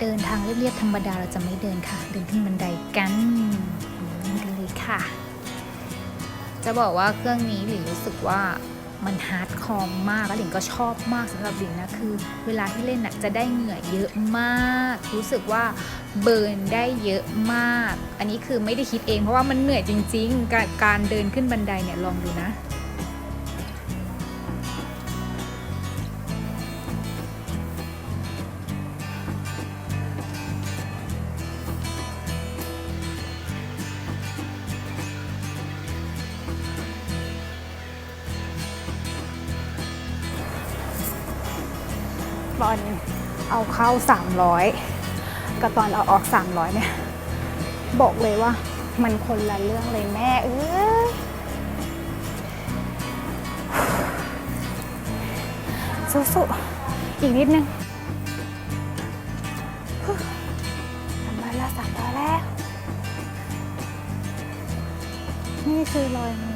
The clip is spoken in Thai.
เดินทางเรียบๆธรรมดาเราจะไม่เดินค่ะ เดินขึ้นบันไดกันเดินกันเลยค่ะ จะบอกว่าเครื่องนี้หลิงรู้สึกว่ามันฮาร์ดคอร์มากแล้วหลิงก็ชอบมากสำหรับหลิงนะคือ เวลาที่เล่นน่ะจะได้เหงื่อเยอะมาก รู้สึกว่าเบิร์นได้เยอะมาก อันนี้คือไม่ได้คิดเองเพราะว่ามันเหนื่อยจริง ๆ การเดินขึ้นบันไดเนี่ยลองดูนะ ตอนเอาเข้า 300 กับตอนเอาออก 300 เนี่ย บอกเลยว่ามันคนละเรื่องเลยแม่เอ้ยสู้ๆอีกนิดนึงสามร้อยแล้วสามร้อยแล้ว นี่คือรอยมื